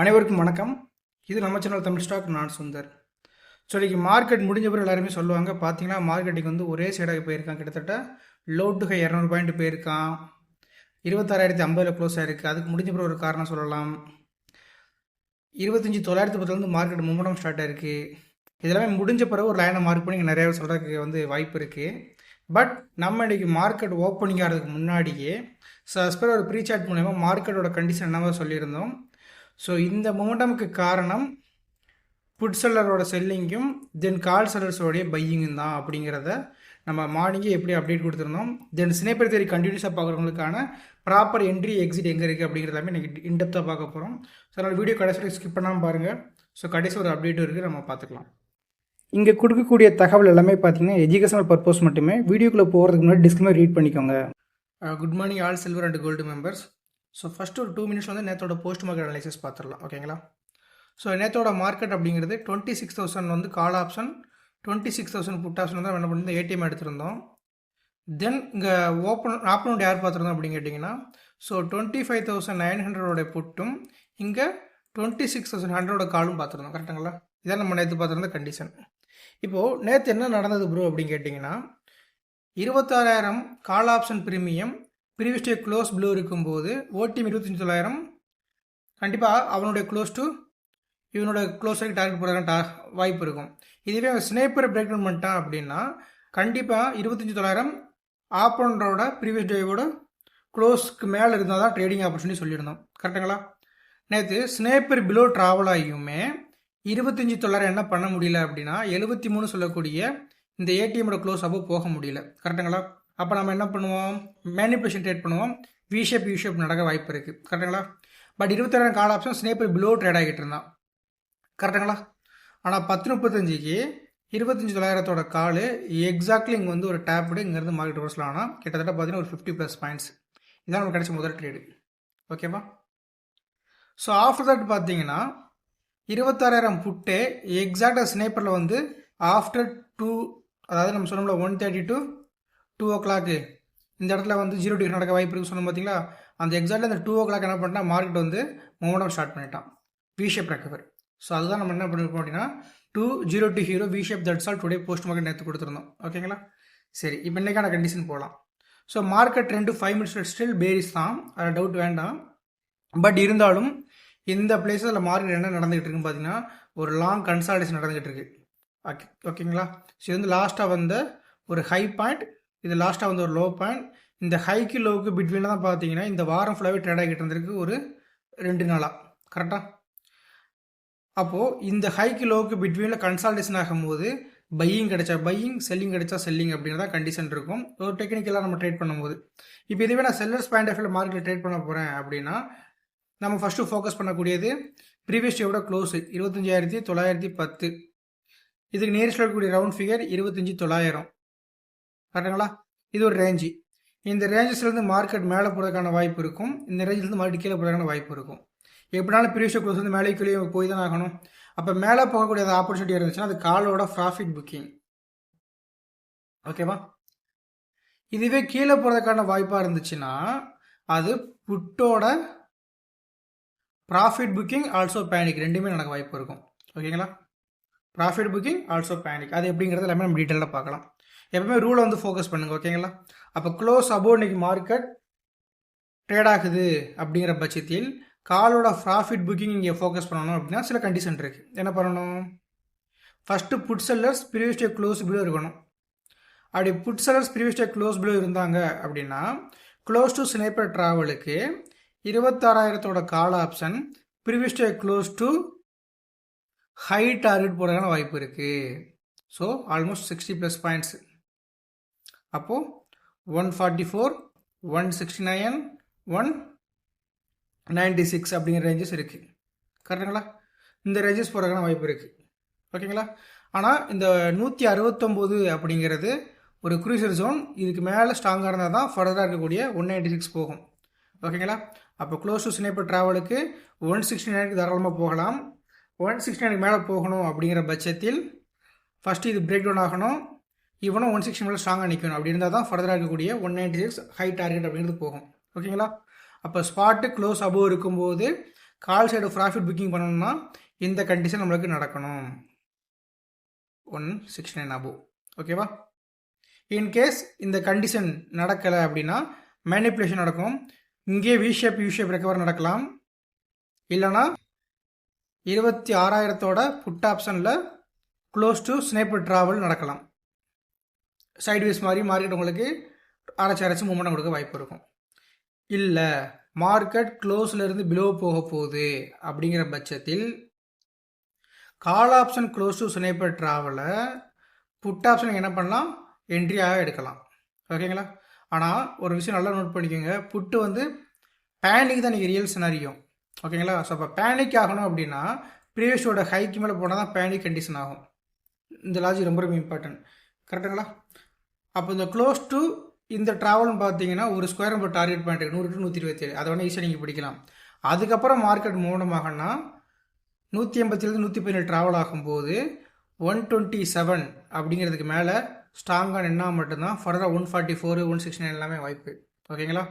அனைவருக்கும் வணக்கம். இது நம்ம சேனல் தமிழ் ஸ்டாக் நான் சுந்தர். ஸோ இன்றைக்கி மார்க்கெட் முடிஞ்ச பிறகு எல்லாருமே சொல்லுவாங்க பார்த்தீங்கன்னா மார்க்கெட்டுக்கு வந்து ஒரே சைடாக போயிருக்கான் கிட்டத்தட்ட லோ டு ஹை இரநூறு பாயிண்ட் போயிருக்கான். இருபத்தாறாயிரத்தி ஐம்பதில் க்ளோஸ் ஆயிருக்கு. அதுக்கு முடிஞ்ச பிறகு ஒரு காரணம் சொல்லலாம். இருபத்தஞ்சி தொள்ளாயிரத்தி பத்துலேருந்து மார்க்கெட் மும்முடம் ஸ்டார்ட் ஆயிருக்கு. இதெல்லாமே முடிஞ்ச பிறகு ஒரு லைனை மார்க் பண்ணி நிறைய சொல்கிறதுக்கு வந்து வாய்ப்பு இருக்குது பட் நம்ம இன்றைக்கி மார்க்கெட் ஓப்பனிங் ஆகிறதுக்கு முன்னாடியே சஸ்பெர் ஒரு ப்ரீ சார்ட் மூலயமா மார்க்கெட்டோட கண்டிஷன் என்னவோ சொல்லியிருந்தோம். ஸோ இந்த மொமெண்டமுக்கு காரணம் புட் செல்லரோட செல்லிங்கும் தென் கால் செல்லர்ஸோடைய பையிங்கும் தான் அப்படிங்கிறத நம்ம மார்னிங்கே எப்படி அப்டேட் கொடுத்துருந்தோம். தென் சினேப்பர் தேரி கண்டினியூஸாக பார்க்குறவங்களுக்கான ப்ராப்பர் என்ட்ரி எக்ஸிட் எங்கே இருக்குது அப்படிங்கிறதாமே இன்றைக்கி இன்டெப்த்தாக பார்க்க போகிறோம் ஸோ அதனால் வீடியோ கடைசியில் ஸ்கிப் பண்ணாமல் பாருங்கள் ஸோ கடைசி ஒரு அப்டேட்டும் இருக்குது நம்ம பார்த்துக்கலாம். இங்கே கொடுக்கக்கூடிய தகவல் எல்லாமே பார்த்தீங்கன்னா எஜுகேஷனல் பர்பஸ் மட்டுமே. வீடியோக்குள்ளே போகிறதுக்கு முன்னாடி டிஸ்கிளைமர் ரீட் பண்ணிக்கோங்க. Good morning all silver and gold members so first ஒரு டூ மினிட்ஸ் வந்து நேற்றோட போஸ்ட் மார்க்கெட் அனலைசிஸ் பார்த்துடலாம் ஓகேங்களா ஸோ நேற்றோட மார்க்கெட் அப்படிங்கிறது டுவெண்ட்டி சிக்ஸ் தௌசண்ட் வந்து call option twenty six thousand put option தான் என்ன பண்ணி ஏடிஎம் எடுத்திருந்தோம். தென் இங்கே ஓப்பன் ஆப்னோட் யார் பார்த்துருந்தோம் அப்படின்னு கேட்டிங்கன்னா so twenty five thousand nine ஹண்ட்ரடோட புட்டும் இங்கே டுவெண்ட்டி சிக்ஸ் தௌசண்ட் ஹண்ட்ரடோட காலும் பார்த்துருந்தோம் கரெக்டுங்களா இதான் நம்ம நேற்று பார்த்துருந்த கண்டிஷன் இப்போது நேற்று என்ன நடந்தது ப்ரோ அப்படின்னு கேட்டிங்கன்னா இருபத்தாறாயிரம் call option premium previous day close blue இருக்கும்போது ஓடிஎம் இருபத்தஞ்சி தொள்ளாயிரம் கண்டிப்பாக அவனுடைய க்ளோஸ் டு இவனோட க்ளோஸ் வரைக்கும் டார்கெட் போடுறதுக்கு டா வாய்ப்பு இருக்கும். இதுவே அவன் ஸ்னேப்பர் பிரேக் டவுன் பண்ணிட்டான் அப்படின்னா கண்டிப்பாக இருபத்தஞ்சி தொள்ளாயிரம் ஆப்பனரோட ப்ரீவியஸ் டேவோட க்ளோஸ்க்கு மேலே இருந்தால் தான் ட்ரேடிங் ஆப்பர்ச்சுனிட்டி சொல்லியிருந்தோம். கரெக்டுங்களா நேற்று ஸ்னேப்பர் பிலோ ட்ராவல் ஆகியுமே இருபத்தஞ்சி தொள்ளாயிரம் என்ன பண்ண முடியல அப்படின்னா எழுபத்தி மூணு சொல்லக்கூடிய இந்த ஏடிஎம்மோட க்ளோஸ் அப்போ போக முடியல. கரெக்டுங்களா அப்போ நம்ம என்ன பண்ணுவோம்? மேனிப்புலேஷன் ட்ரேட் பண்ணுவோம். வி ஷேப் யூ ஷேப் நடக்க வாய்ப்பு இருக்குது கரெக்டுங்களா பட் இருபத்தாயிரம் கால் ஆப்ஷன் ஸ்னேப்பர் பிலோ ட்ரேட் ஆகிட்டு இருந்தான். கரெக்டுங்களா ஆனால் பத்து முப்பத்தஞ்சுக்கு இருபத்தஞ்சி தொள்ளாயிரத்தோட கால் எக்ஸாக்ட்லி இங்கே வந்து ஒரு டேப் விட இங்கேருந்து மார்க்கெட் ரோஸில் ஆனால் கிட்டத்தட்ட பார்த்தீங்கன்னா ஒரு ஃபிஃப்டி ப்ளஸ் பாயிண்ட்ஸ் இதான் நமக்கு கிடைச்ச முதல் ட்ரேடு ஓகேவா ஸோ ஆஃப்டர் தட் பார்த்தீங்கன்னா இருபத்தாறாயிரம் புட்டு எக்ஸாக்டாக ஸ்னேப்பரில் வந்து ஆஃப்டர் டூ அதாவது நம்ம சொன்னோம்ல one thirty to two o'clock இந்த இடத்துல வந்து ஜீரோ டிகிரி நடக்க வாய்ப்பு இருக்குன்னு சொன்னோம் பார்த்தீங்களா அந்த எக்ஸாக்டில் அந்த டூ ஓ கிளாக் என்ன பண்ணிட்டா மார்க்கெட் வந்து மூமெண்டம் ஸ்டார்ட் பண்ணிட்டான். வி ஷேப் ரெக்கவர் ஸோ அதுதான் நம்ம என்ன பண்ணிருப்போம் அப்படின்னா to zero to hero V shape that's all today post market நேற்று கொடுத்துருந்தோம் ஓகேங்களா சரி இப்போ இன்றைக்கான கண்டிஷன் போகலாம் ஸோ மார்க்கெட் ரெண்டு ஃபைவ் மினிட்ஸ் ஸ்டில் பேரிஸ் தான். அதில் டவுட் வேண்டாம். பட் இருந்தாலும் இந்த பிளேஸில் மார்க்கெட் என்ன நடந்துகிட்டு இருக்குன்னு பார்த்தீங்கன்னா ஒரு லாங் கன்சால்டேஷன் நடந்துகிட்டு இருக்கு. ஓகே ஓகேங்களா ஸோ இது வந்து லாஸ்ட்டாக வந்த ஒரு ஹை பாயிண்ட் இது லாஸ்ட்டாக வந்து ஒரு லோ பாயிண்ட் இந்த ஹைக்கு லோவுக்கு பிட்வீனில் தான் பார்த்தீங்கன்னா இந்த வாரம் ஃபுல்லாகவே ட்ரேட் ஆகிட்டு இருந்திருக்கு ஒரு ரெண்டு நாளாக கரெக்டாக அப்போது இந்த ஹைக்கு லோவுக்கு பிட்வீனில் கன்சால்டேஷன் ஆகும்போது பையிங் கிடைச்சா பையிங் செல்லிங் கிடைச்சா செல்லிங் அப்படின்றத கண்டிஷன் இருக்கும். ஒரு டெக்னிக்கலாக நம்ம ட்ரேட் பண்ணும்போது. இப்போ இதுவே நான் செல்லர்ஸ் பாயிண்ட் ஆஃப் மார்க்கெட்டில் ட்ரேட் பண்ண போகிறேன் அப்படின்னா நம்ம ஃபஸ்ட்டு ஃபோக்கஸ் பண்ணக்கூடியது ப்ரீவியஸ் டேவோட க்ளோஸு இருபத்தஞ்சாயிரத்தி தொள்ளாயிரத்தி பத்து. இதுக்கு நேரில் இருக்கக்கூடிய ரவுண்ட் ஃபிகர் இருபத்தஞ்சி தொள்ளாயிரம். கரெக்டுங்களா? இது ஒரு ரேஞ்சு இந்த ரேஞ்சஸ்லேருந்து மார்க்கெட் மேலே போகிறதுக்கான வாய்ப்பு இருக்கும். இந்த ரேஞ்சிலேருந்து மறுபடியும் கீழே போகிறதுக்கான வாய்ப்பு இருக்கும். எப்படினாலும் ப்ரீவியஸ் க்ளோஸ் வந்து மேலே கீழே போய் தான் ஆகணும். அப்போ மேலே போகக்கூடிய அந்த ஆப்பர்ச்சுனிட்டி இருந்துச்சுன்னா அது காலோட ப்ராஃபிட் புக்கிங் ஓகேவா? இதுவே கீழே போகிறதுக்கான வாய்ப்பாக இருந்துச்சுன்னா அது புட்டோட ப்ராஃபிட் புக்கிங் ஆல்சோ பேனிக் ரெண்டுமே நடக்க வாய்ப்பு இருக்கும். ஓகேங்களா? ப்ராஃபிட் புக்கிங் ஆல்சோ பேனிக் அது எப்படிங்கிறது எல்லாமே நம்ம டீட்டெயிலாக பார்க்கலாம். எப்பவுமே ரூலை வந்து ஃபோக்கஸ் பண்ணுங்கள் ஓகேங்களா அப்போ க்ளோஸ் அபோவ் இன்னைக்கு மார்க்கெட் ட்ரேட் ஆகுது அப்படிங்கிற பட்சத்தில் காலோட ப்ராஃபிட் புக்கிங் இங்கே ஃபோக்கஸ் பண்ணணும் அப்படின்னா சில கண்டிஷன் இருக்குது என்ன பண்ணணும்? First put sellers previous day close below இருக்கணும். அப்படி put sellers previous day close below இருந்தாங்க அப்படின்னா க்ளோஸ் டு ஸ்னேப்பர் ட்ராவலுக்கு இருபத்தாறாயிரத்தோட call option previous day close to high target போடுறதுக்கான வாய்ப்பு இருக்குது so almost sixty plus points அப்போது one forty four one sixty nine one ninety six அப்படிங்கிற ranges இருக்குது கரெக்டுங்களா இந்த ரேஞ்சஸ் போகிறதுக்கான வாய்ப்பு இருக்குது ஓகேங்களா ஆனால் இந்த நூற்றி அறுபத்தொம்போது அப்படிங்கிறது ஒரு குரூசர் ஜோன் இதுக்கு மேலே ஸ்ட்ராங்காக இருந்தால் தான் ஃபர்தராக இருக்கக்கூடிய ஒன் நைன்டி சிக்ஸ் போகும் ஓகேங்களா அப்போ க்ளோஸ் டு ஸ்னேப்பர் ட்ராவலுக்கு ஒன் சிக்ஸ்டி நைனுக்கு தாராளமாக போகலாம். ஒன் சிக்ஸ்டி நைனுக்கு மேலே போகணும் அப்படிங்கிற பட்சத்தில் ஃபஸ்ட்டு இது பிரேக் டவுன் ஆகணும். இவனும் ஒன் சிக்ஸ்டி மேலே ஸ்ட்ராங்காக நிற்கணும் அப்படி இருந்தால் தான் ஃபர்தராக இருக்கக்கூடிய one ninety six high target அப்படிங்கிறது போகும். ஓகேங்களா அப்போ ஸ்பாட்டு க்ளோஸ் அபோவ் இருக்கும்போது கால் சைடு ப்ராஃபிட் புக்கிங் பண்ணணும்னா இந்த கண்டிஷன் நம்மளுக்கு நடக்கணும். ஒன் சிக்ஸ் நைன் அபோவ் ஓகேவா இன்கேஸ் இந்த கண்டிஷன் நடக்கலை அப்படின்னா மேனிப்புலேஷன் நடக்கும். இங்கே V shape U shape recover நடக்கலாம். இல்லைனா இருபத்தி ஆறாயிரத்தோட புட் ஆப்ஷனில் க்ளோஸ் டு ஸ்னேப்பர் ட்ராவல் நடக்கலாம். சைட்வேஸ் மாதிரி மார்க்கெட் உங்களுக்கு அரைச்சி அரைச்சி மூமெண்ட் கொடுக்க வாய்ப்பு இருக்கும். இல்லை மார்க்கெட் க்ளோஸில் இருந்து பிலோ போக போகுது அப்படிங்கிற பட்சத்தில் call option close to sniper ட்ராவலை put option என்ன பண்ணலாம்? என்ட்ரியாக எடுக்கலாம். ஓகேங்களா ஆனால் ஒரு விஷயம் நல்லா நோட் பண்ணிக்கோங்க. புட்டு வந்து பேனிக் தான் நீங்கள் ரியல் சினாரியும் ஓகேங்களா ஸோ அப்போ பேனிக் ஆகணும் அப்படின்னா ப்ரீவியஸோட ஹைக்கு மேலே போனால் தான் பேனிக் கண்டிஷன் ஆகும். இந்த லாஜிக் ரொம்ப ரொம்ப இம்பார்ட்டன்ட் கரெக்டுங்களா அப்போ இந்த க்ளோஸ் டு இந்த ட்ராவல்னு பார்த்தீங்கன்னா ஒரு ஸ்கொயர் நம்பர் டார்கெட் பாயிண்ட் நூறு டு நூற்றி இருபத்தேழு அதை வேணால் ஈஸியாக நீங்கள் பிடிக்கலாம். அதுக்கப்புறம் மார்க்கெட் மூலமாகனா நூற்றி எண்பத்திலேருந்து நூற்றி பதினேழு ட்ராவல் ஆகும்போது ஒன் டுவெண்ட்டி செவன் அப்படிங்கிறதுக்கு மேலே ஸ்ட்ராங்காக நின்னா மட்டும்தான் ஃபர்தராக one forty four one sixty nine எல்லாமே வாய்ப்பு. ஓகேங்களா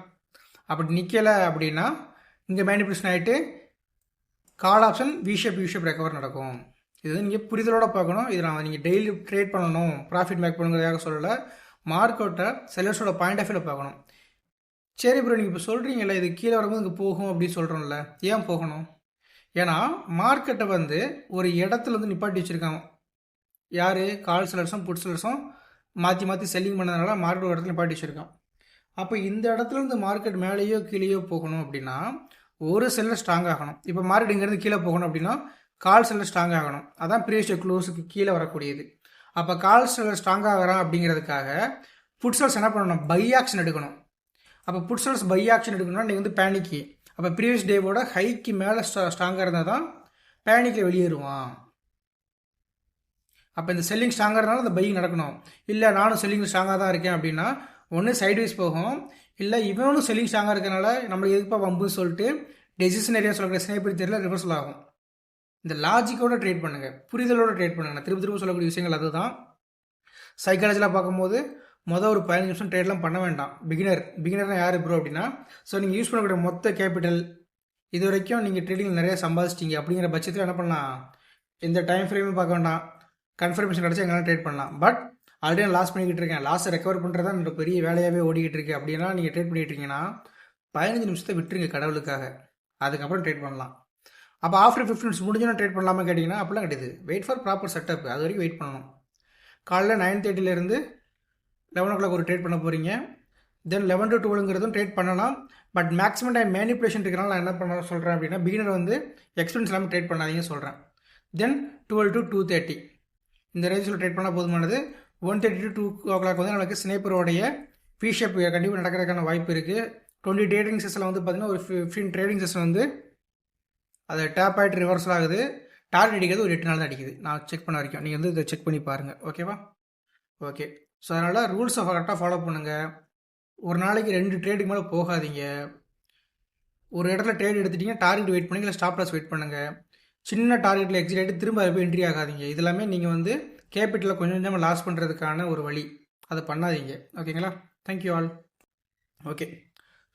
அப்படி நிற்கலை அப்படின்னா இங்கே மேனிபுலேஷன் ஆகிட்டு கால் ஆப்ஷன் விஷேப் யூஷேப் ரெக்கவர் நடக்கும். இது வந்து நீங்கள் புரிதலோடு பார்க்கணும். இது நான் நீங்கள் டெய்லி ட்ரேட் பண்ணணும். ப்ராஃபிட் மேக் பண்ணுங்கிறதாக சொல்லலை. மார்க் அவுட்டை செல்லர்ஸோட பாயிண்ட் ஆஃப் வியூவில் பார்க்கணும். சரி ப்ரோ நீங்கள் இப்போ சொல்கிறீங்கல்ல இது கீழே வரும்போது இங்கே போகும் அப்படின்னு சொல்கிறோம்ல ஏன் போகணும்? ஏன்னா மார்க்கெட்டை வந்து ஒரு இடத்துல வந்து நிப்பாட்டி வச்சுருக்காங்க. யார்? கால் செல்லர்ஸும் புட் செல்லர்ஸும் மாற்றி மாற்றி செல்லிங் பண்ணதுனால மார்க்கெட் ஒரு இடத்துல நிப்பாட்டி வச்சுருக்கான் அப்போ இந்த இடத்துல இருந்து மார்க்கெட் மேலேயோ கீழேயோ போகணும் அப்படின்னா ஒரு செல்லர் ஸ்ட்ராங் ஆகணும். இப்போ மார்க்கெட் இங்கேருந்து கீழே போகணும் அப்படின்னா கால் செல்லர் ஸ்ட்ராங் ஆகணும். அதான் ப்ரீவியஸ் க்ளோஸுக்கு கீழே வரக்கூடியது. அப்போ கால் ஸ்ட்ராங்காக ஸ்ட்ராங் ஆகிறான் அப்படிங்கிறதுக்காக புட்சல்ஸ் என்ன பண்ணணும்? பை ஆக்ஷன் எடுக்கணும். அப்போ புட்சல்ஸ் பை ஆக்ஷன் எடுக்கணும்னா நீங்கள் வந்து பேனிக்கு அப்போ ப்ரீவியஸ் டேவோட ஹைக்கு மேலே ஸ்ட்ரா ஸ்ட்ராங்காக இருந்தால் தான் பேனிக்கில் வெளியேறுவான். அப்போ இந்த செல்லிங் ஸ்ட்ராங்காக இருந்தாலும் அந்த பைக் நடக்கணும். இல்லை நானும் செல்லிங் ஸ்ட்ராங்காக தான் இருக்கேன் அப்படின்னா ஒன்று சைட்வைஸ் போகும். இல்லை இவனும் செல்லிங் ஸ்ட்ராங்காக இருக்கனால நம்மளுக்கு எதுப்பா வம்புன்னு சொல்லிட்டு டெசிஷன் ஏரியா சொல்லக்கூடிய ஸ்னேப்பர் தெரியல ரிவர்சல் ஆகும். இந்த லாஜிக்கோட ட்ரேட் பண்ணுங்கள் புரிதலோட ட்ரேட் பண்ணுங்கள் திரும்ப திரும்ப சொல்லக்கூடிய விஷயங்கள் அதுதான். சைக்காலஜியில் பார்க்கும்போது மொதல் ஒரு பதினஞ்சு நிமிஷம் ட்ரேட்லாம் பண்ண வேண்டாம். பிகினர் பிகினர்னா யார் ப்ரோ அப்படின்னா ஸோ நீங்கள் யூஸ் பண்ணக்கூடிய மொத்த கேபிட்டல் இது வரைக்கும் நீங்கள் ட்ரேடிங் நிறைய சம்பாதிச்சிட்டிங்க. அப்படிங்கிற பட்சத்தில் என்ன பண்ணலாம்? இந்த டைம் ஃப்ரேமும் பார்க்க வேண்டாம். கன்ஃபர்மேஷன் கிடச்சி எங்களால் ட்ரேட் பண்ணலாம். பட் ஆல்ரெடி நான் லாஸ் பண்ணிக்கிட்டு இருக்கேன். லாஸை ரெக்கவர் பண்ணுறது தான் என்னோட பெரிய வேலையாகவே ஓடிக்கிட்டு இருக்கு. அப்படின்னா நீங்கள் ட்ரேட் பண்ணிகிட்டு இருக்கீங்கன்னா பதினஞ்சு நிமிஷத்தை விட்டுருங்க கடவுளுக்காக. அதுக்கப்புறம் ட்ரேட் பண்ணலாம். அப்போ ஆஃப்டர் ஃபிஃப்டி மினிட்ஸ் முடிஞ்சோன்னா ட்ரேட் பண்ணலாமா கேட்டிங்கன்னா அப்படிலாம் கிடையாது. வெயிட் ஃபார் ப்ராப்பர் செட்டப் அது வரைக்கும் வெயிட் பண்ணணும். காலைல நைன் தேர்ட்டிலேருந்து லெவன் ஓ கிளாக் ஒரு ட்ரேட் பண்ண போகிறீங்க தென் லெவன் டு டுவெலுங்கிறதும் ட்ரேட் பண்ணலாம். பட் மேக்ஸிமம் டைம் மேனிப்புலேஷன் இருக்கிறனால நான் என்ன பண்ண சொல்கிறேன் அப்படின்னா பிகினர் வந்து எக்ஸ்பீரியன்ஸ் இல்லாமல் ட்ரேட் பண்ணாதீங்க சொல்கிறேன் then twelve to two thirty இந்த ரேஞ்சில் ட்ரேட் பண்ணால் போதுமானது. One thirty to two o'clock வந்து நமக்கு ஸ்னேப்பரோடைய ஃபீஷப் கண்டிப்பாக நடக்கிறதுக்கான வாய்ப்பு இருக்குது டுவெண்ட்டி ட்ரேடிங் செஷனில் வந்து பார்த்திங்கன்னா ஒரு ஃபிஃப்டின் ட்ரேடிங் செஷன் வந்து அது டேப் ஆகிட்டு ரிவர்சல் ஆகுது. டார்கெட் அடிக்கிறது ஒரு எட்டு நாள் தான் அடிக்குது. நான் செக் பண்ண வரைக்கும். நீங்கள் வந்து இதை செக் பண்ணி பாருங்கள் ஓகேவா ஓகே ஸோ அதனால் ரூல்ஸை கரெக்டாக ஃபாலோ பண்ணுங்கள் ஒரு நாளைக்கு ரெண்டு ட்ரேடுக்கு மேலே போகாதீங்க. ஒரு இடத்துல ட்ரேட் எடுத்துட்டீங்க டார்கெட் வெயிட் பண்ணுங்க இல்லை ஸ்டாப் லாஸ் வெயிட் பண்ணுங்கள் சின்ன டார்கெட்டில் எக்ஸிட் ஆகிட்டு திரும்ப அது போய் என்ட்ரி ஆகாதீங்க. இதெல்லாமே நீங்கள் வந்து கேபிட்டலில் கொஞ்சம் கொஞ்சமாக லாஸ் பண்ணுறதுக்கான ஒரு வழி. அதை பண்ணாதீங்க. ஓகேங்களா thank you all okay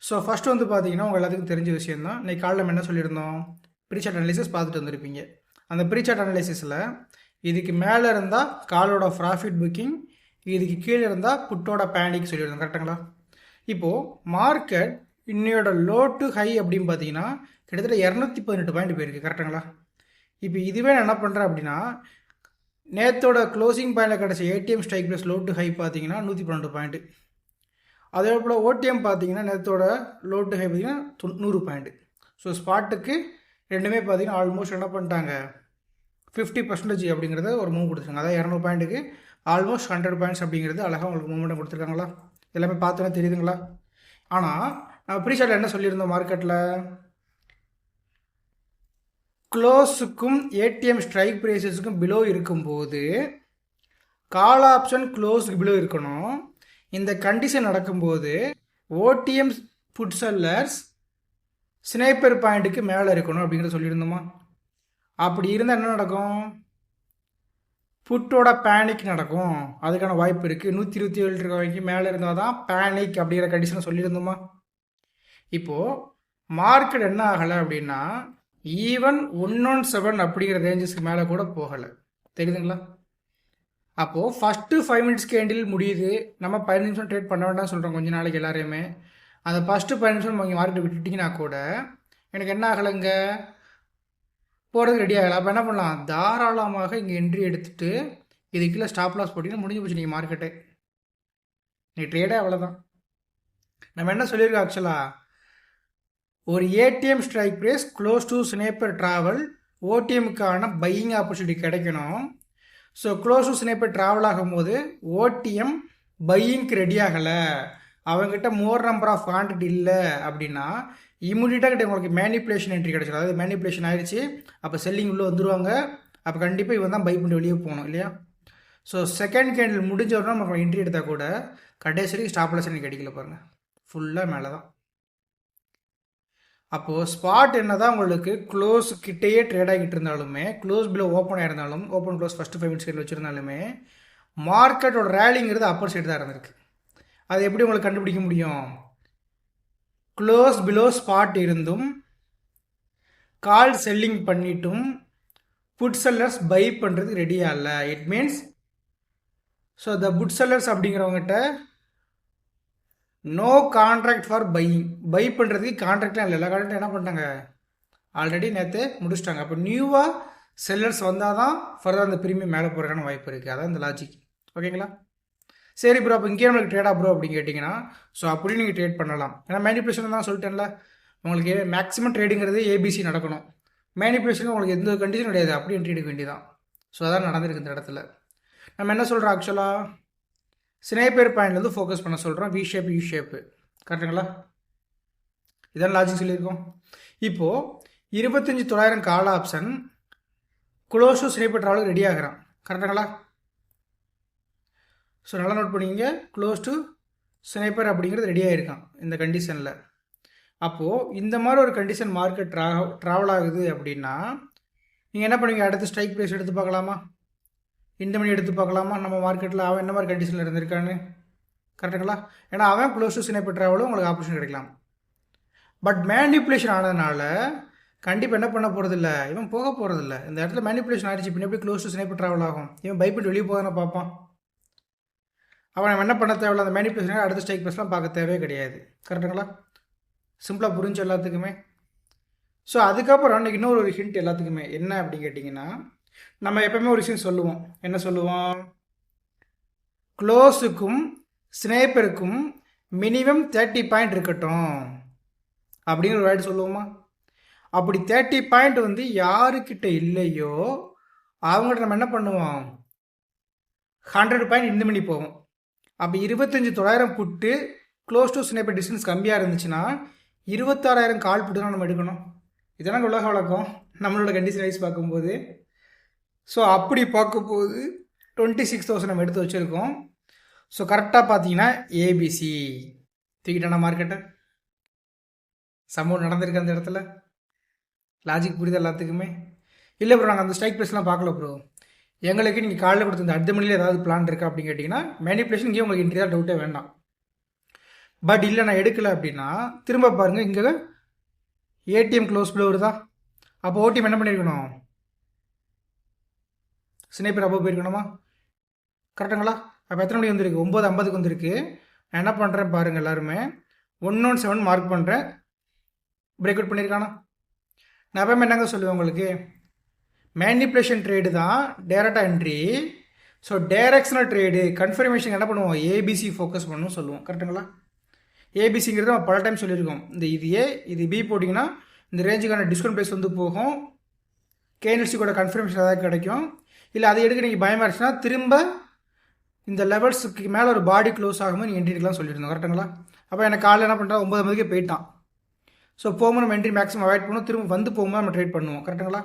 so first வந்து பார்த்தீங்கன்னா உங்கள் எல்லாத்துக்கும் தெரிஞ்ச விஷயம் தான் இன்றைக்கி காலையில் நம்ம என்ன சொல்லியிருந்தோம்? ப்ரீசார்ட் அனாலிசிஸ் பார்த்துட்டு வந்திருப்பீங்க. அந்த ப்ரீசார்ட் அனலிசிஸில் இதுக்கு மேலே இருந்தால் காலோட ப்ராஃபிட் புக்கிங் இதுக்கு கீழே இருந்தால் புட்டோட பேனிக் சொல்லியிருந்தோம் கரெக்டுங்களா இப்போது மார்க்கெட் இன்னையோட லோ டு ஹை அப்படின்னு பார்த்தீங்கன்னா கிட்டத்தட்ட இரநூத்தி பதினெட்டு பாயிண்ட் போயிருக்கு கரெக்டுங்களா இப்போ இதுவே நான் என்ன பண்ணுறேன் அப்படின்னா நேத்தோட க்ளோசிங் பாயிண்டில் கிடச்ச ATM strike plus low to high பார்த்தீங்கன்னா நூற்றி பன்னெண்டு பாயிண்ட்டு அதே போல் ஓடிஎம் பார்த்தீங்கன்னா நேத்தோட லோ டு ஹை பார்த்தீங்கன்னா தொண்ணூறு பாயிண்ட்டு ஸோ ஸ்பாட்டுக்கு ரெண்டுமே பார்த்தீங்கன்னா ஆல்மோஸ்ட் என்ன பண்ணிட்டாங்க? ஃபிஃப்டி பர்சன்டேஜ் அப்படிங்கிறத ஒரு மூவ் கொடுத்துருக்காங்க. அதாவது இரநூறு பாயிண்ட்டுக்கு ஆல்மோஸ்ட் ஹண்ட்ரட் பாயிண்ட்ஸ் அப்படிங்கிறது அழகாக உங்களுக்கு மூவ்மெண்ட் கொடுத்துருக்காங்களா? எல்லாமே பார்த்தோன்னா தெரியுதுங்களா? ஆனால் நம்ம ப்ரீஷாட்டில் என்ன சொல்லியிருந்தோம் மார்க்கெட்டில் க்ளோஸுக்கும் ஏடிஎம் ஸ்ட்ரைக் ப்ரைஸஸுக்கும் பிலோ இருக்கும்போது கால் ஆப்ஷன் க்ளோஸுக்கு பிலோ இருக்கணும். இந்த கண்டிஷன் நடக்கும்போது ஓடிஎம் புட் செல்லர்ஸ் ஸ்னைப்பர் பாயிண்ட்டுக்கு மேலே இருக்கணும் அப்படிங்கிறத சொல்லியிருந்தோமா? அப்படி இருந்தால் என்ன நடக்கும்? புட்டோட பேனிக் நடக்கும். அதுக்கான வாய்ப்பு இருக்குது நூற்றி இருபத்தி ஏழு இருக்க வரைக்கும் மேலே இருந்தால் தான் பேனிக் அப்படிங்கிற கண்டிஷனை சொல்லியிருந்தோமா? இப்போது மார்க்கெட் என்ன ஆகலை அப்படின்னா ஈவன் ஒன் ஒன் செவன் அப்படிங்கிற ரேஞ்சஸ்க்கு மேலே கூட போகலை. தெரியுதுங்களா? அப்போது ஃபஸ்ட்டு ஃபைவ் மினிட்ஸ் கேண்டில் முடியுது. நம்ம பதினஞ்சு நிமிஷம் ட்ரேட் பண்ண வேண்டாம் சொல்கிறோம் கொஞ்ச நாளைக்கு எல்லாரையுமே. அந்த ஃபஸ்ட்டு பதினஞ்சு நிமிஷம் நீங்கள் மார்க்கெட் விட்டுட்டிங்கன்னா கூட எனக்கு என்ன ஆகலைங்க? போகிறது ரெடி ஆகலை. அப்போ என்ன பண்ணலாம்? தாராளமாக இங்கே என்ட்ரி எடுத்துகிட்டு இதுக்குள்ளே ஸ்டாப் லாஸ் போட்டிங்கன்னா முடிஞ்சு போச்சு நீங்கள் மார்க்கெட்டே நீ ட்ரேடே அவ்வளோதான் நம்ம என்ன சொல்லியிருக்கோம் ஆக்சுவலாக ஒரு ATM strike price close to sniper travel ஓடிஎம்க்கான buying opportunity கிடைக்கணும். So close to sniper travel ஆகும்போது ஓடிஎம் பையிங்க்கு ரெடி ஆகலை. அவங்ககிட்ட மோர் நம்பர் ஆஃப் குவான்டிட்டி இல்லை அப்படின்னா இம்மிடியட்டாக கிட்ட உங்களுக்கு மேனிப்புலேஷன் என்ட்ரி கிடச்சிடும் அதாவது மேனிப்புலேஷன் ஆயிடுச்சு அப்போ செல்லிங் உள்ளே வந்துருவாங்க. அப்போ கண்டிப்பாக இவன் தான் பை பண்ணி வெளியே போகணும் இல்லையா? ஸோ செகண்ட் கேண்டில் முடிஞ்ச உடனே நம்ம என்ட்ரி எடுத்தால் கூட கடைசி ஸ்டாப்லெஸ் எனக்கு கிடைக்கல பாருங்கள் ஃபுல்லாக மேலே தான் அப்போது ஸ்பாட் என்ன தான் உங்களுக்கு க்ளோஸ் கிட்டேயே ட்ரேட் ஆகிட்டு இருந்தாலுமே close below open ஆகிருந்தாலும் open close first five minutes வச்சுருந்தாலுமே மார்க்கெட்டோட ரேலிங்கிறது அப்பர் சைடு தான் இருந்திருக்கு. அது எப்படி உங்களுக்கு கண்டுபிடிக்க முடியும்? க்ளோஸ் பிலோ ஸ்பாட் இருந்தும் கால் செல்லிங் பண்ணிட்டும் புட் செல்லர்ஸ் பை பண்ணுறதுக்கு ரெடியாக இல்லை. It means so the put sellers அப்படிங்கிறவங்ககிட்ட no contract for buying buy பண்ணுறதுக்கு கான்ட்ராக்ட்லாம் இல்லை. எல்லா கான்ட்ராக்டும் என்ன பண்ணிட்டாங்க? ஆல்ரெடி நேற்று முடிச்சிட்டாங்க. அப்போ நியூவாக செல்லர்ஸ் வந்தால் தான் ஃபர்தர் அந்த ப்ரீமியம் மேலே போகிறதுக்கான வாய்ப்பு இருக்குது அதான் இந்த லாஜிக் ஓகேங்களா சரி ப்ரோ அப்போ இங்கே நம்மளுக்கு ட்ரேடா ப்ரோ அப்படின்னு கேட்டிங்கன்னா ஸோ அப்படியே நீங்கள் ட்ரேட் பண்ணலாம். ஏன்னா மேனிப்புலேஷன் தான் சொல்லிட்டேன்ல. உங்களுக்கு மேக்ஸிமம் ட்ரேடிங்கிறது ஏபிசி நடக்கணும். மேனிப்புலேஷன் உங்களுக்கு எந்த கண்டிஷன் கிடையாது. அப்படி என்ட்ரி எடுக்க வேண்டியதான் ஸோ அதான் நடந்திருக்கு இந்த இடத்துல. நம்ம என்ன சொல்கிறோம் ஆக்சுவலாக ஸ்னேப்பர் பாயிண்ட்லேருந்து ஃபோக்கஸ் பண்ண சொல்கிறோம் வி ஷேப் யூ ஷேப்பு கரெக்டுங்களா இதான் லாஜிக் சொல்லியிருக்கோம். இப்போது இருபத்தஞ்சி தொள்ளாயிரம் கால ஆப்ஷன் குளோஷோ ஸ்னேப்பர் ட்ராவலுக்கு ரெடி ஆகிறான். கரெக்டுங்களா ஸோ நல்லா நோட் பண்ணிங்க க்ளோஸ் டு ஸ்னைப்பர் அப்படிங்கிறது ரெடி ஆகிருக்கான் இந்த கண்டிஷனில் அப்போது இந்த மாதிரி ஒரு கண்டிஷன் மார்க்கெட் ட்ரா ட்ராவல் ஆகுது அப்படின்னா நீங்கள் என்ன பண்ணுவீங்க? அடுத்து ஸ்ட்ரைக் ப்ரைஸ் எடுத்து பார்க்கலாமா? இந்த மணி எடுத்து பார்க்கலாமா? நம்ம மார்க்கெட்டில் அவன் என்ன மாதிரி கண்டிஷனில் இருந்திருக்கான்னு? கரெக்டுங்களா ஏன்னா அவன் க்ளோஸ் டு ஸ்னைப்பர் ட்ராவலும் உங்களுக்கு ஆப்ஷன் கிடைக்கலாம். பட் மேனிப்புலேஷன் ஆனதுனால கண்டிப்பாக என்ன பண்ண போகிறதில்ல இவன் போக போகிறதில்ல இந்த இடத்துல மேனிப்புலேஷன் ஆகிடுச்சு பின்னாடி எப்படி க்ளோஸ் டு ஸ்னைப்பர் ட்ராவல் ஆகும். இவன் பைப்பிட்டு வெளியே போதானே பார்ப்பான். அவன் என்ன பண்ண தேவையில்ல? அந்த மேனிப்புலேஷனாக அடுத்த ஸ்ட்ரைக் ப்ரைஸ்லாம் பார்க்க தேவையே கிடையாது. கரெக்டுங்களா சிம்பிளாக புரிஞ்சு எல்லாத்துக்குமே. ஸோ அதுக்கப்புறம் அன்றைக்கி இன்னொரு ஒரு ஹிண்ட் எல்லாத்துக்குமே. என்ன அப்படின்னு கேட்டிங்கன்னா நம்ம எப்பவுமே ஒரு விஷயம் சொல்லுவோம். என்ன சொல்லுவோம்? க்ளோஸுக்கும் ஸ்னேப்பருக்கும் மினிமம் தேர்ட்டி பாயிண்ட் இருக்கட்டும். அப்படிங்கிற ஒரு வேர்டு சொல்லுவோமா? அப்படி தேர்ட்டி பாயிண்ட் வந்து யாருக்கிட்ட இல்லையோ அவங்கள்ட்ட நம்ம என்ன பண்ணுவோம்? ஹண்ட்ரட் பாயிண்ட் இந்த மணி போவோம். அப்போ இருபத்தஞ்சி தொள்ளாயிரம் put close to sniper distance கம்மியாக இருந்துச்சுன்னா இருபத்தாறாயிரம் கால் புட்டு தான் நம்ம எடுக்கணும். இதெல்லாம் உலக வழக்கம். நம்மளோட கண்டிஷன் வைஸ் பார்க்கும்போது. ஸோ அப்படி பார்க்கும்போது டுவெண்ட்டி சிக்ஸ் தௌசண்ட் நம்ம எடுத்து வச்சுருக்கோம். ஸோ கரெக்டாக பார்த்தீங்கன்னா ஏபிசி தூக்கிட்டான மார்க்கெட்டை சம்பவம் நடந்திருக்கு அந்த இடத்துல. லாஜிக் புரியுது எல்லாத்துக்குமே. இல்லை ப்ரோ நாங்கள் அந்த ஸ்ட்ரைக் ப்ரைஸ்லாம் பார்க்கல ப்ரோ எங்களுக்கு நீங்கள் காலையில் கொடுத்த இந்த அடுத்த மணியில் ஏதாவது பிளான் இருக்கா அப்படின்னு கேட்டிங்கன்னா மேனிப்புலேஷன் இங்கே உங்களுக்கு இன்றைய டவுட்டே வேண்டாம். பட் இல்லை நான் எடுக்கலை அப்படின்னா திரும்ப பாருங்கள் இங்கே ஏடிஎம் க்ளோஸ் பிளோ வருதா? அப்போ ஓடிஎம் என்ன பண்ணியிருக்கணும் ஸ்னேப்பர் அப்போ போயிருக்கணுமா? கரெக்டுங்களா அப்போ எத்தனை மணிக்கு வந்திருக்கு? ஒம்பது ஐம்பதுக்கு வந்திருக்கு. நான் என்ன பண்ணுறேன் பாருங்கள் எல்லாருமே. ஒன் ஒன் செவன் மார்க் பண்ணுறேன் பிரேக் அவுட் பண்ணியிருக்கானா நான் எப்பவுமே என்னங்க சொல்லுவேன் உங்களுக்கு? மேனிப்புலேஷன் ட்ரேடு தான் டேரக்டாக entry so directional trade confirmation என்ன பண்ணுவோம்? ஏபிசி ஃபோக்கஸ் பண்ணணும் சொல்லுவோம். கரெக்டுங்களா ஏபிசிங்கிறது நம்ம பல டைம் சொல்லியிருக்கோம். இந்த இது ஏ இது பி போட்டிங்கன்னா இந்த ரேஞ்சுக்கான டிஸ்கவுண்ட் ப்ரைஸ் வந்து போகும். கூட கன்ஃபர்மேஷன் ஏதாவது கிடைக்கும். இல்லை அதை எடுக்க நீங்கள் பயமாக இருந்துச்சுன்னா திரும்ப இந்த லெவல்ஸுக்கு மேலே ஒரு பாடி க்ளோஸ் ஆகும்போது நீங்கள் என்ட்ரி எடுக்கலாம் சொல்லியிருந்தோம். கரெக்டுங்களா அப்போ எனக்கு காலையில் என்ன பண்ணுறா ஒம்பது மணிக்கே போயிட்டான். ஸோ போகும்போது நம்ம என்ட்ரி மேக்ஸிமம் அவாய்ட் பண்ணுவோம் திரும்ப வந்து போகும்போது நம்ம ட்ரேட் பண்ணுவோம். கரெக்டுங்களா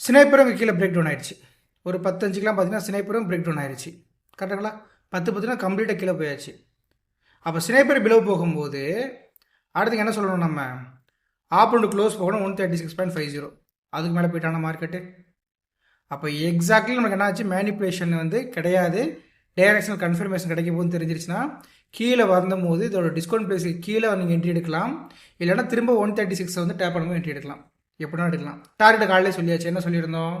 ஸ்னைப்பரும் கீழே பிரேக் டவுன் ஆயிடுச்சு. ஒரு பத்தஞ்சுக்கெலாம் பார்த்தீங்கன்னா ஸ்னைப்பரும் பிரேக் டவுன் ஆயிடுச்சு. கரெக்டுங்களா? பத்து பத்துனா கம்ப்ளீட்டாக கீழே போயாச்சு. அப்போ ஸ்னைப்பர் பிலோ போகும்போது அடுத்து என்ன சொல்லணும் நம்ம? ஆப்பிள் க்ளோஸ் போகணும் one thirty six point five zero அதுக்கு மேலே போயிட்டான மார்க்கெட்டு அப்போ எக்ஸாக்ட்லி நமக்கு என்ன ஆச்சு? மேனிப்புலேஷன் வந்து கிடையாது. டைரக்ஷனல் கன்ஃபர்மேஷன் கிடைக்கும் போது தெரிஞ்சிருச்சுன்னா கீழே வந்தபோது இதோட டிஸ்கவுண்ட் ப்ரைஸுக்கு கீழே நீங்கள் என்ட்ரி எடுக்கலாம். இல்லைனா திரும்ப ஒன் தேர்ட்டி சிக்ஸை வந்து டேப் பண்ணும்போது என்ட்ரி எடுக்கலாம். எப்படின்னா எடுக்கலாம். டார்கெட் காலையிலே சொல்லியாச்சு. என்ன சொல்லியிருந்தோம்?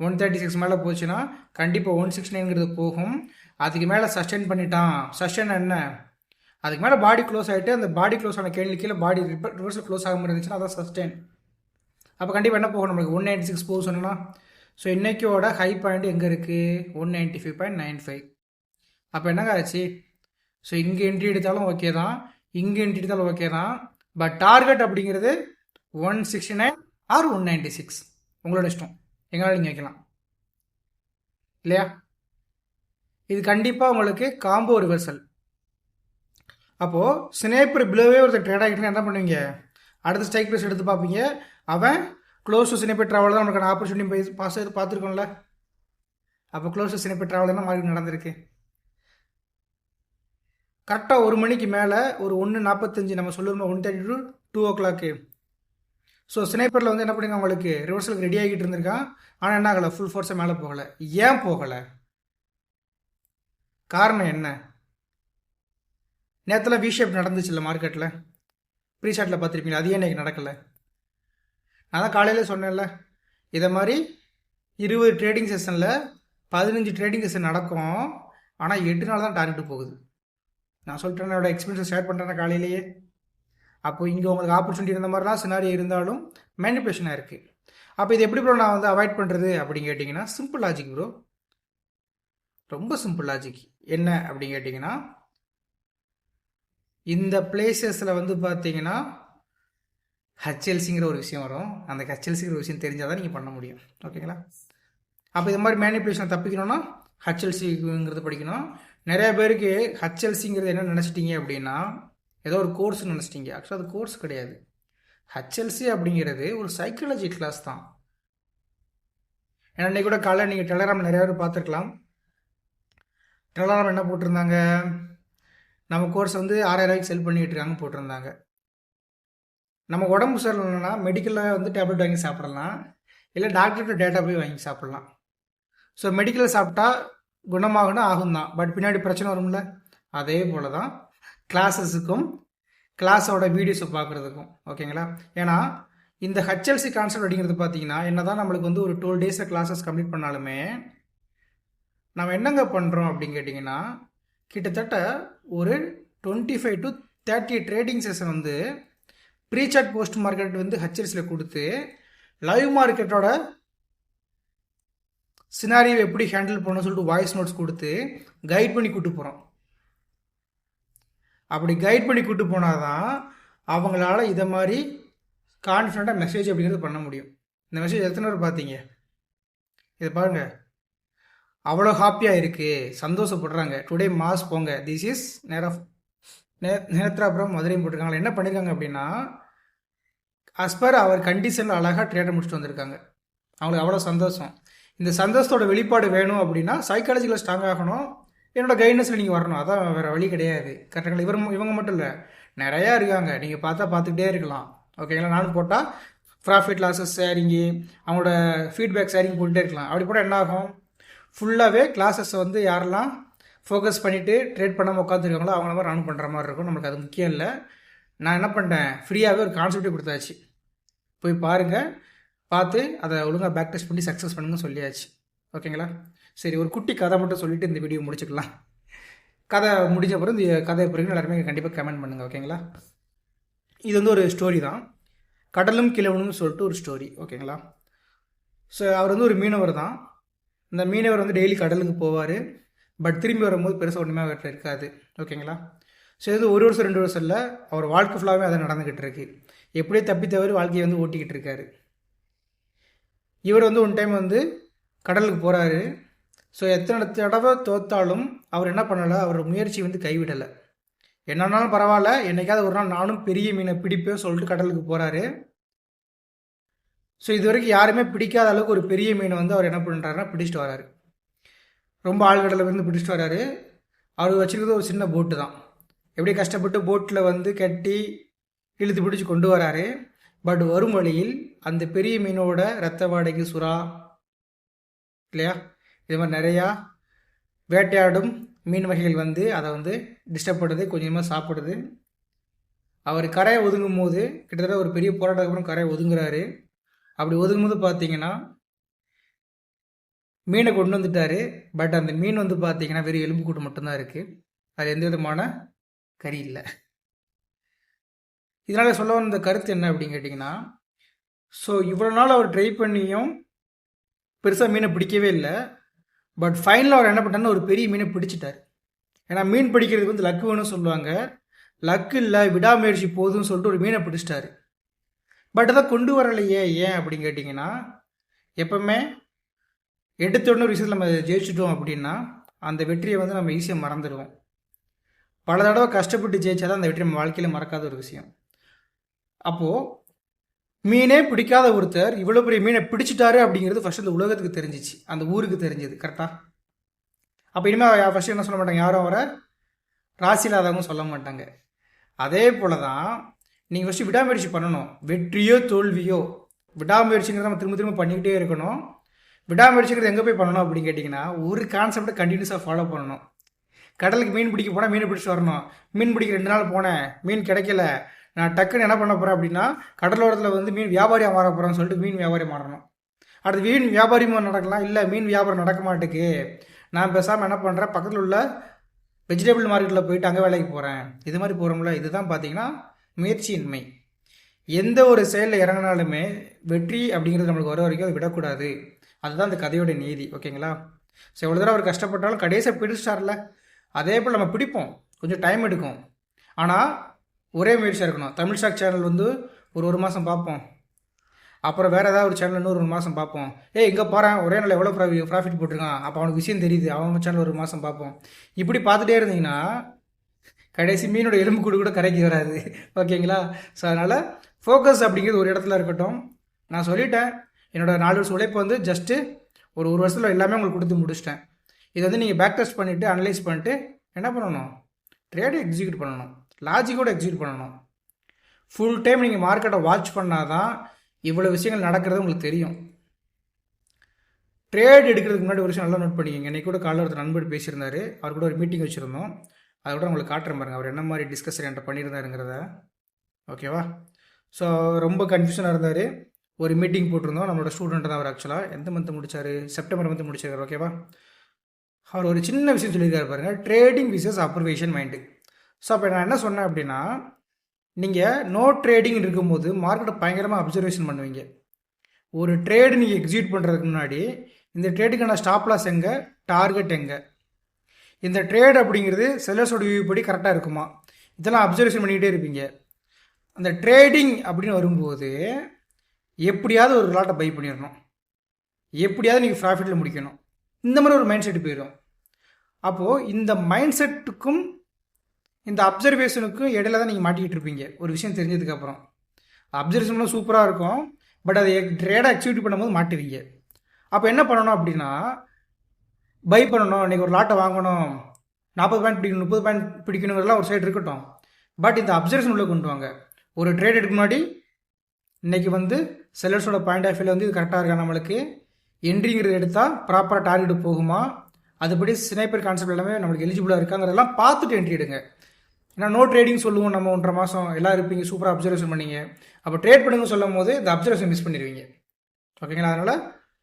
ஒன் தேர்ட்டி சிக்ஸ் மேலே போச்சுன்னா கண்டிப்பாக ஒன் சிக்ஸ் நைனுங்கிறது போகும். அதுக்கு மேலே சஸ்டெயின் பண்ணிட்டான். சஸ்டெயின் என்ன? அதுக்கு மேலே பாடி க்ளோஸ் ஆகிட்டு அந்த பாடி க்ளோஸ் ஆன கேள்வி கீழே பாடி ரிவர்ஸில் க்ளோஸ் ஆகாமல் இருந்துச்சுன்னா அதான் சஸ்டெயின் அப்போ கண்டிப்பாக என்ன போகும் நம்மளுக்கு? ஒன் நைன்டி சிக்ஸ் போகும் சொன்னால் ஸோ இன்றைக்கியோட ஹை பாயிண்ட் எங்கே இருக்குது one ninety five point nine five அப்போ என்னங்க ஆச்சு? ஸோ இங்கே என்ட்ரி எடுத்தாலும் ஓகே தான். இங்கே என்ட்ரி எடுத்தாலும் ஓகே தான். பட் டார்கெட் அப்படிங்கிறது one sixty nine or one ninety six உங்களோட இஷ்டம். எங்களால் நீங்கள் வைக்கலாம். இல்லையா? இது கண்டிப்பாக உங்களுக்கு காம்போ ரிவர்சல் அப்போது ஸ்னேப்பர் பிலோவே ஒருத்தர் ட்ரேட் ஆகிட்டுனா என்ன பண்ணுவீங்க? அடுத்த ஸ்ட்ரைக் ப்ரைஸ் எடுத்து பார்ப்பீங்க. அவன் க்ளோஸ் டு சினிப்பர் ட்ராவல் தான் உனக்கான ஆப்பர்ச்சுனிட்டி பாஸ் பார்த்துருக்கோம்ல. அப்போ க்ளோஸ் டு சினிப்பர் ட்ராவல் தான் மார்க்கெட் நடந்திருக்கு. கரெக்டாக ஒரு மணிக்கு மேலே ஒரு ஒன்று நாற்பத்தஞ்சு நம்ம சொல்லுவோம் one thirty to two o'clock so ஸ்னைப்பரில் வந்து என்ன பண்ணுங்க உங்களுக்கு? ரிவர்சலுக்கு ரெடி ஆகிட்டு இருந்திருக்கான் ஆனால் என்ன ஆகலை? ஃபுல் ஃபோர்ஸை மேலே போகலை. ஏன் போகலை? காரணம் என்ன? நேரத்தில் வி ஷேப் நடந்துச்சுல்ல மார்க்கெட்டில் ப்ரீ ஷாட்டில் பார்த்துருப்பீங்க. அது ஏன் இன்றைக்கி நடக்கலை? நான் தான் காலையில் சொன்னேன்ல. இதை மாதிரி இருபது ட்ரேடிங் செஷனில் பதினஞ்சு ட்ரேடிங் செஷன் நடக்கும். ஆனால் எட்டு நாள் தான் டார்கெட்டு போகுது. நான் சொல்லிட்டேன் என்னோட எக்ஸ்பீரியன்ஸை ஷேர் பண்ணுறேன் காலையிலேயே. அப்போ இங்கே உங்களுக்கு ஆப்பர்ச்சுனிட்டி இருந்த மாதிரிலாம் சினாரி இருந்தாலும் மேனிப்புலேஷனாக இருக்குது அப்போ இது எப்படி ப்ரோ நான் வந்து அவாய்ட் பண்ணுறது அப்படின்னு கேட்டிங்கன்னா சிம்பிள் லாஜிக் ப்ரோ ரொம்ப சிம்பிள் லாஜிக் என்ன அப்படின்னு கேட்டிங்கன்னா இந்த பிளேசஸில் வந்து பார்த்தீங்கன்னா ஹச்எல்சிங்கிற ஒரு விஷயம் வரும். அந்த ஹச்எல்சிங்கிற விஷயம் தெரிஞ்சால் தான் நீங்கள் பண்ண முடியும். ஓகேங்களா அப்போ இது மாதிரி மேனிப்புலேஷனை தப்பிக்கணும்னா ஹச்எல்சிங்கிறது படிக்கணும். நிறைய பேருக்கு ஹச்எல்சிங்கிறது என்ன நினச்சிட்டிங்க அப்படின்னா ஏதோ ஒரு கோர்ஸ் நினச்சிட்டிங்க. ஆக்சுவலாக அது கோர்ஸ் கிடையாது. ஹச்எல்சி அப்படிங்கிறது ஒரு சைக்காலஜி கிளாஸ் தான். ஏன்னா இன்றைக்கி கூட காலையில் நீங்கள் டெலகிராம் நிறைய பேர் பார்த்துருக்கலாம். டெலகிராம் என்ன போட்டிருந்தாங்க? நம்ம கோர்ஸ் வந்து ஆறாயிரூவாய்க்கு செல் பண்ணிக்கிட்டு இருக்காங்க போட்டிருந்தாங்க. நம்ம உடம்பு சரியில்லைன்னா மெடிக்கலில் வந்து டேப்லெட் வாங்கி சாப்பிடலாம். இல்லை டாக்டர்கிட்ட டேட்டா போய் வாங்கி சாப்பிட்லாம். ஸோ மெடிக்கலில் சாப்பிட்டா குணமாகணும் ஆகும் தான் பட் பின்னாடி பிரச்சனை வரும்ல? அதே போல் தான் கிளாஸஸுக்கும் கிளாஸோட வீடியோஸை பார்க்குறதுக்கும் ஓகேங்களா ஏன்னா இந்த ஹெச்எல்சி கான்செப்ட் அப்படிங்கிறது பார்த்தீங்கன்னா என்ன தான் நம்மளுக்கு வந்து ஒரு டுவெல் டேஸில் கிளாஸஸ் கம்ப்ளீட் பண்ணாலுமே நம்ம என்னங்க பண்ணுறோம் அப்படின்னு கேட்டிங்கன்னா கிட்டத்தட்ட ஒரு twenty five to thirty trading session வந்து ப்ரீசார்ட் போஸ்ட் மார்க்கெட் வந்து ஹெச்எல்சியில் கொடுத்து லைவ் மார்க்கெட்டோட சினாரியோ எப்படி ஹேண்டில் பண்ணணும்னு சொல்லிட்டு வாய்ஸ் நோட்ஸ் கொடுத்து கைட் பண்ணி கூட்டு போகிறோம் அப்படி கைட் பண்ணி கூட்டு போனால் தான் அவங்களால இதை மாதிரி கான்ஃபிடண்ட்டாக மெசேஜ் அப்படிங்கிறது பண்ண முடியும். இந்த மெசேஜ் எத்தனை பேர் பார்த்தீங்க? இதை பாருங்கள் அவ்வளோ ஹாப்பியாக இருக்குது சந்தோஷப்படுறாங்க. டுடே மாஸ் போங்க. திஸ் இஸ் நேரம் நே நேத்ராபுரம் மதுரையும் போட்டிருக்காங்க. என்ன பண்ணியிருக்காங்க அப்படின்னா அஸ்பர் அவர் கண்டிஷனில் அழகாக ட்ரேட்டை முடிச்சுட்டு வந்திருக்காங்க. அவங்களுக்கு அவ்வளோ சந்தோஷம். இந்த சந்தோஷத்தோட வெளிப்பாடு வேணும் அப்படின்னா சைக்காலஜிக்கல் ஸ்ட்ராங் ஆகணும். என்னோட கைடன்ஸில் நீங்கள் வரணும். அதான் வேறு வழி கிடையாது. கரெக்டாக இவர் இவங்க மட்டும் இல்லை. நிறையா இருக்காங்க. நீங்கள் பார்த்தா பார்த்துக்கிட்டே இருக்கலாம். ஓகேங்களா நானும் போட்டால் ப்ராஃபிட் லாஸஸ் ஷேரிங்கு அவங்களோட ஃபீட்பேக் ஷேரிங் போட்டுகிட்டே இருக்கலாம். அப்படி போட்டால் என்ன ஆகும்? ஃபுல்லாகவே கிளாஸஸ் வந்து யாரெல்லாம் ஃபோக்கஸ் பண்ணிவிட்டு ட்ரேட் பண்ணாமல் உட்காந்துருக்காங்களோ அவங்கள மாதிரி ரன் பண்ணுற மாதிரி இருக்கும். நம்மளுக்கு அது முக்கியம் இல்லை. நான் என்ன பண்ணிட்டேன்? ஃப்ரீயாகவே ஒரு கான்செப்டே கொடுத்தாச்சு. போய் பாருங்கள் பார்த்து அதை ஒழுங்காக பேக் டெஸ்ட் பண்ணி சக்ஸஸ் பண்ணுங்கன்னு சொல்லியாச்சு. ஓகேங்களா சரி ஒரு குட்டி கதை மட்டும் சொல்லிவிட்டு இந்த வீடியோ முடிச்சுக்கலாம். கதை முடிஞ்ச பிறகு இந்த கதை பிறகு எல்லாருமே கண்டிப்பாக கமெண்ட் பண்ணுங்கள் ஓகேங்களா இது வந்து ஒரு ஸ்டோரி தான். கடலும் கிழவனும் சொல்லிட்டு ஒரு ஸ்டோரி ஓகேங்களா ஸோ அவர் வந்து ஒரு மீனவர் தான். இந்த மீனவர் வந்து டெய்லி கடலுக்கு போவார். பட் திரும்பி வரும்போது பெருசாக ஒன்றுமே அவர்கிட்ட இருக்காது ஓகேங்களா ஸோ இது ஒரு வருஷம் ரெண்டு வருஷம் இல்லை. அவர் வாழ்க்கை ஃபுல்லாகவே அதை நடந்துக்கிட்டு இருக்கு. எப்படியே தப்பி தவறி வாழ்க்கையை வந்து ஓட்டிக்கிட்டு இருக்காரு. இவர் வந்து ஒன் டைம் வந்து கடலுக்கு போகிறாரு ஸோ எத்தனை தடவை தோத்தாலும் அவர் என்ன பண்ணலை? அவர் முயற்சி வந்து கைவிடலை. என்னன்னாலும் பரவாயில்ல என்னைக்காவது ஒரு நாள் நானும் பெரிய மீனை பிடிப்பேன் சொல்லிட்டு கடலுக்கு போகிறாரு ஸோ இது வரைக்கும் யாருமே பிடிக்காத அளவுக்கு ஒரு பெரிய மீனை வந்து அவர் என்ன பண்ணுறாருன்னா பிடிச்சிட்டு வராரு. ரொம்ப ஆழ்கடலில் வந்து பிடிச்சிட்டு வராரு. அவர் வச்சுருக்கிறது ஒரு சின்ன போட்டு தான். எப்படி கஷ்டப்பட்டு போட்டில் வந்து கட்டி இழுத்து பிடிச்சி கொண்டு வராரு. பட் வரும் வழியில் அந்த பெரிய மீனோட ரத்த வாடகை சுறா இல்லையா? இது மாதிரி நிறையா வேட்டையாடும் மீன் வகைகள் வந்து அதை வந்து டிஸ்டர்ப் பண்ணுறது கொஞ்சமாக சாப்பிடுது அவர் கரையை ஒதுங்கும் போது கிட்டத்தட்ட ஒரு பெரிய போராட்டத்துக்கு அப்புறம் கரையை ஒதுங்குறாரு. அப்படி ஒதுங்கும்போது பார்த்தீங்கன்னா மீனை கொண்டு வந்துட்டாரு. பட் அந்த மீன் வந்து பார்த்தீங்கன்னா வெறும் எலும்பு கூட்டு மட்டும்தான் இருக்குது அது எந்த விதமான கறி இல்லை. இதனால் சொல்ல வந்த கருத்து என்ன அப்படின்னு கேட்டிங்கன்னா ஸோ இவ்வளோ நாள் அவர் ட்ரை பண்ணியும் பெருசாக மீனை பிடிக்கவே இல்லை. பட் ஃபைனலாக அவர் என்ன பண்ணார்னு ஒரு பெரிய மீனை பிடிச்சிட்டார். ஏன்னா மீன் பிடிக்கிறதுக்கு வந்து லக்கு வேணும்னு சொல்லுவாங்க. லக்கு இல்லை விடாமுயற்சி போதும்னு சொல்லிட்டு ஒரு மீனை பிடிச்சிட்டாரு. பட் அதை கொண்டு வரலையே ஏன் அப்படின்னு கேட்டிங்கன்னா எப்பவுமே எடுத்தோடனே ஒரு விஷயத்தில் நம்ம ஜெயிச்சிட்டோம் அப்படின்னா அந்த வெற்றியை வந்து நம்ம ஈஸியாக மறந்துடுவோம். பல தடவை கஷ்டப்பட்டு ஜெயிச்சா தான் அந்த வெற்றி நம்ம வாழ்க்கையில் மறக்காத ஒரு விஷயம். அப்போது மீனே பிடிக்காத ஒருத்தர் இவ்வளோ பெரிய மீனை பிடிச்சிட்டாரு அப்படிங்கிறது ஃபஸ்ட் அந்த உலகத்துக்கு தெரிஞ்சிச்சு. அந்த ஊருக்கு தெரிஞ்சது கரெக்டாக அப்போ இனிமேல் ஃபஸ்ட்டு என்ன சொல்ல மாட்டாங்க? யாரும் அவரை ராசி இல்லாதவங்க சொல்ல மாட்டாங்க. அதே போல தான் நீங்கள் ஃபஸ்ட்டு விடாமுயற்சி பண்ணணும். வெற்றியோ தோல்வியோ. விடாமுயற்சிங்கிறத நம்ம திரும்ப திரும்ப பண்ணிக்கிட்டே இருக்கணும். விடாமுயற்சிங்கிறது எங்கே போய் பண்ணணும் அப்படின்னு கேட்டிங்கன்னா ஒரு கான்செப்டை கண்டினியூஸாக ஃபாலோ பண்ணணும். கடலுக்கு மீன் பிடிக்க போனால் மீன் பிடிச்சி வரணும். மீன் பிடிக்க ரெண்டு நாள் போனேன் மீன் கிடைக்கல. நான் டக்குன்னு என்ன பண்ண போகிறேன் அப்படின்னா கடலோரத்தில் வந்து மீன் வியாபாரியாக மாற போகிறேன்னு சொல்லிட்டு மீன் வியாபாரி மாறணும். அடுத்து மீன் வியாபாரியமாக நடக்கலாம் இல்லை மீன் வியாபாரம் நடக்க மாட்டேக்கு. நான் பேசாமல் என்ன பண்ணுறேன் பக்கத்தில் உள்ள வெஜிடபிள் மார்க்கெட்டில் போயிட்டு அங்கே வேலைக்கு போகிறேன் இது மாதிரி போகிறோம்ல இதுதான் பார்த்தீங்கன்னா முயற்சியின்மை. எந்த ஒரு செயலில் இறங்கினாலுமே வெற்றி அப்படிங்கிறது நம்மளுக்கு வர வரைக்கும் அதை விடக்கூடாது. அதுதான் அந்த கதையோட நீதி ஓகேங்களா? ஸோ எவ்வளோ தூரம் அவர் கஷ்டப்பட்டாலும் கடைசியாக பிடிச்சிட்டார்ல. அதே போல் நம்ம பிடிப்போம் கொஞ்சம் டைம் எடுக்கும். ஆனால் ஒரே முயற்சியாக இருக்கணும். தமிழ் ஷாக் சேனல் வந்து ஒரு ஒரு மாதம் பார்ப்போம். அப்புறம் வேறு ஏதாவது ஒரு சேனல் இன்னொரு ஒரு மாதம் பார்ப்போம். ஏய் இங்கே போகிறேன் ஒரே நாள் எவ்வளோ ப்ராஃபிட் போட்டிருக்கான். அப்போ அவனுக்கு விஷயம் தெரியுது. அவங்க சேனல் ஒரு மாதம் பார்ப்போம். இப்படி பார்த்துட்டே இருந்தீங்கன்னா கடைசி மீனோட எலும்பு கூடு கூட கரைக்கு வராது. ஓகேங்களா? ஸோ அதனால் ஃபோக்கஸ் அப்படிங்கிறது ஒரு இடத்துல இருக்கட்டும். நான் சொல்லிட்டேன். என்னோடய நாலு வருஷம் உழைப்பு வந்து ஜஸ்ட்டு ஒரு ஒரு வருஷத்தில் எல்லாமே உங்களுக்கு கொடுத்து முடிச்சிட்டேன். இதை வந்து நீங்கள் பேக் டெஸ்ட் பண்ணிவிட்டு அனலைஸ் பண்ணிட்டு என்ன பண்ணணும்? ட்ரேடை எக்ஸிக்யூட் பண்ணணும். லாஜிக்கோடு எக்ஸிக்யூட் பண்ணணும். ஃபுல் டைம் நீங்கள் மார்க்கெட்டை வாட்ச் பண்ணால் தான் இவ்வளோ விஷயங்கள் நடக்கிறது உங்களுக்கு தெரியும். ட்ரேட் எடுக்கிறதுக்கு முன்னாடி ஒரு விஷயம் நல்லா நோட் பண்ணிக்கோங்க. இன்றைக்கி கூட காலையில் ஒருத்தர் நண்பர் பேசியிருந்தார். அவர் கூட ஒரு மீட்டிங் வச்சுருந்தோம். அதை கூட உங்களுக்கு காட்டுறேன் பாருங்க. அவர் என்ன மாதிரி டிஸ்கஷன் என்கிட்ட பண்ணியிருந்தாருங்கிறத. ஓகேவா ஸோ ரொம்ப கன்ஃபியூஷனாக இருந்தார். ஒரு மீட்டிங் போட்டிருந்தோம். நம்மளோட ஸ்டூடெண்ட் தான் அவர் ஆக்சுவலாக எந்த மந்த் முடிச்சார்? செப்டம்பர் மந்த் முடிச்சார் ஓகேவா அவர் ஒரு சின்ன விஷயம் சொல்லியிருக்காரு பாருங்கள் ட்ரேடிங் விசஸ் அப்ரவேஷன் மைண்டு ஸோ அப்போ நான் என்ன சொன்னேன் அப்படின்னா நீங்கள் நோ ட்ரேடிங் இருக்கும்போது மார்க்கெட்டை பயங்கரமாக அப்சர்வேஷன் பண்ணுவீங்க. ஒரு ட்ரேடு நீங்கள் எக்ஸிக்யூட் பண்ணுறதுக்கு முன்னாடி இந்த ட்ரேடுக்கான ஸ்டாப் லாஸ் எங்கே? டார்கெட் எங்கே? இந்த ட்ரேட் அப்படிங்கிறது செல்லர்ஸோட வியூ படி கரெக்டாக இருக்குமா? இதெல்லாம் அப்சர்வேஷன் பண்ணிக்கிட்டே இருப்பீங்க. அந்த ட்ரேடிங் அப்படின்னு வரும்போது எப்படியாவது ஒரு லாட்டை பை பண்ணிடணும். எப்படியாவது நீங்கள் ப்ராஃபிட்டில் முடிக்கணும். இந்த மாதிரி ஒரு மைண்ட் செட்டு போயிடும். அப்போது இந்த மைண்ட் செட்டுக்கும் இந்த அப்சர்வேஷனுக்கும் இடையில தான் நீங்கள் மாட்டிக்கிட்டு இருப்பீங்க. ஒரு விஷயம் தெரிஞ்சதுக்கப்புறம் அப்சர்வேஷன்லாம் சூப்பராக இருக்கும். பட் அதை ட்ரேடாக ஆக்டிவிட்டி பண்ணும்போது மாட்டுவீங்க. அப்போ என்ன பண்ணணும் அப்படின்னா பை பண்ணணும். இன்றைக்கி ஒரு லாட்டை வாங்கணும். நாற்பது பாயிண்ட் பிடிக்கணும் முப்பது பாயிண்ட் பிடிக்கணுங்கிறதெல்லாம் ஒரு சைடு இருக்கட்டும். பட் இந்த அப்சர்வேஷன் உள்ளே கொண்டு வாங்க. ஒரு ட்ரேட் எடுக்க முன்னாடி இன்றைக்கி வந்து செல்லர்ஸோட பாயிண்ட் ஆஃப் வியூவில் வந்து இது கரெக்டாக இருக்கா நம்மளுக்கு? என்ட்ரிங்கிறது எடுத்தால் ப்ராப்பராக டார்கெட் போகுமா? அதுபடி ஸ்னைப்பர் கான்செப்ட் எல்லாமே நம்மளுக்கு எலிஜிபிளாக இருக்காங்கிறதெல்லாம் பார்த்துட்டு என்ட்ரி எடுங்க. ஏன்னா நோ ட்ரேடிங் சொல்லுவோம் நம்ம ஒன்றரை மாதம் எல்லாம் இருப்பீங்க சூப்பராக அப்சர்வேஷன் பண்ணீங்க. அப்போ ட்ரேட் பண்ணுங்க சொல்லும் போது இந்த அப்சர்வேஷன் மிஸ் பண்ணிடுவீங்க. ஓகேங்களா அதனால்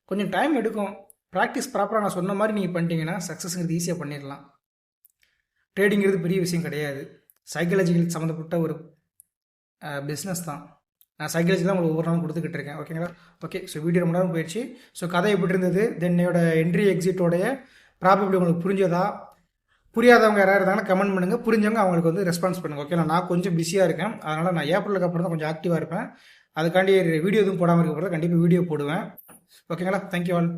கொஞ்சம் டைம் எடுக்கும். ப்ராக்டிஸ் ப்ராப்பராக நான் சொன்ன மாதிரி நீங்கள் பண்ணிட்டீங்கன்னா சக்ஸஸ்ங்கிறது ஈஸியாக பண்ணிடலாம். ட்ரேடிங்கிறது பெரிய விஷயம் கிடையாது. சைக்காலஜிக்கல் சம்மந்தப்பட்ட ஒரு பிஸ்னஸ் தான். நான் சைக்காலஜி தான் உங்களுக்கு ஒவ்வொரு நாளும் கொடுத்துக்கிட்டு இருக்கேன். ஓகேங்களா ஓகே ஸோ வீடியோ ரொம்ப நேரம் போயிடுச்சு. ஸோ கதை எப்படி இருந்தது? தென் என்னோட என்ட்ரி எக்ஸிட்டோடைய ப்ராபபிளி உங்களுக்கு புரிஞ்சதா? புரியாதவங்க யாராவது இருந்தாங்கன்னா கமெண்ட் பண்ணுங்கள் புரிஞ்சவங்க அவங்களுக்கு வந்து ரெஸ்பான்ஸ் பண்ணுங்கள் ஓகே நான் கொஞ்சம் பிஸியாக இருக்கேன். அதனால் நான் ஏப்ரலுக்கு அப்புறம் தான் கொஞ்சம் ஆக்டிவாக இருப்பேன். அதுக்காண்டி வீடியோ எதுவும் போடாமல் இருக்க கண்டிப்பாக வீடியோ போடுவேன். ஓகேங்களா தேங்க்யூ ஆல்